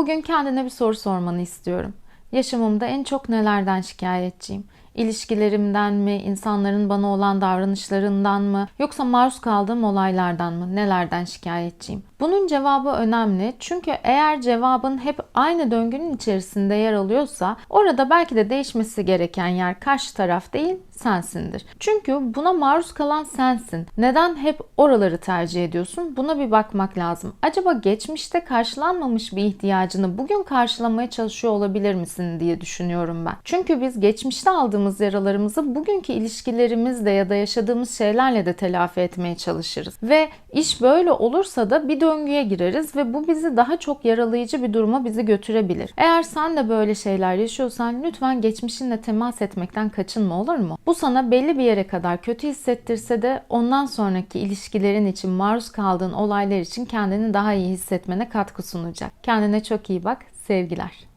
Bugün kendine bir soru sormanı istiyorum. Yaşamımda en çok nelerden şikayetçiyim? İlişkilerimden mi, insanların bana olan davranışlarından mı, yoksa maruz kaldığım olaylardan mı, nelerden şikayetçiyim? Bunun cevabı önemli çünkü eğer cevabın hep aynı döngünün içerisinde yer alıyorsa orada belki de değişmesi gereken yer karşı taraf değil sensindir. Çünkü buna maruz kalan sensin. Neden hep oraları tercih ediyorsun? Buna bir bakmak lazım. Acaba geçmişte karşılanmamış bir ihtiyacını bugün karşılamaya çalışıyor olabilir misin diye düşünüyorum ben. Çünkü biz geçmişte aldığımız yaralarımızı bugünkü ilişkilerimizle ya da yaşadığımız şeylerle de telafi etmeye çalışırız. Ve iş böyle olursa da bir döngüye gireriz ve bu bizi daha çok yaralayıcı bir duruma bizi götürebilir. Eğer sen de böyle şeyler yaşıyorsan lütfen geçmişinle temas etmekten kaçınma olur mu? Bu sana belli bir yere kadar kötü hissettirse de ondan sonraki ilişkilerin için maruz kaldığın olaylar için kendini daha iyi hissetmene katkı sunacak. Kendine çok iyi bak. Sevgiler.